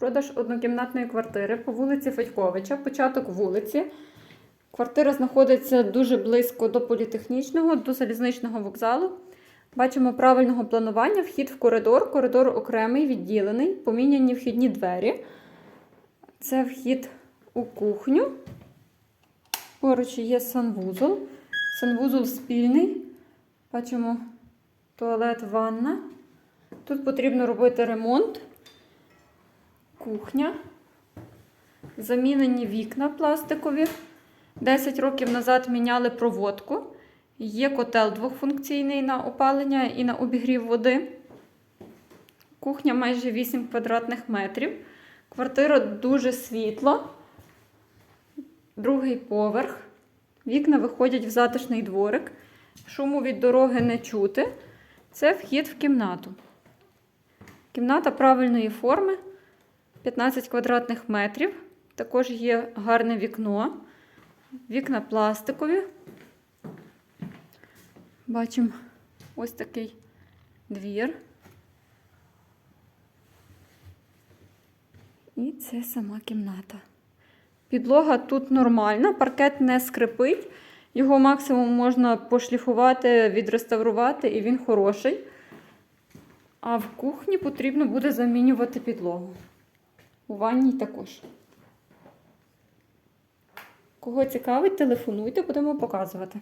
Продаж однокімнатної квартири по вулиці Федьковича, початок вулиці. Квартира знаходиться дуже близько до політехнічного, до залізничного вокзалу. Бачимо правильного планування, вхід в коридор, коридор окремий, відділений, поміняні вхідні двері. Це вхід у кухню. Поруч є санвузол. Санвузол спільний. Бачимо туалет, ванна. Тут потрібно робити ремонт. Кухня. Замінені вікна пластикові. 10 років назад міняли проводку. Є котел двохфункційний на опалення і на обігрів води. Кухня майже 8 квадратних метрів. Квартира дуже світла. Другий поверх. Вікна виходять в затишний дворик. Шуму від дороги не чути. Це вхід в кімнату. Кімната правильної форми. 15 квадратних метрів. Також є гарне вікно. Вікна пластикові. Бачимо ось такий двір. І це сама кімната. Підлога тут нормальна, паркет не скрипить. Його максимум можна пошліфувати, відреставрувати, і він хороший. А в кухні потрібно буде замінювати підлогу. У ванній також. Кого цікавить, телефонуйте, будемо показувати.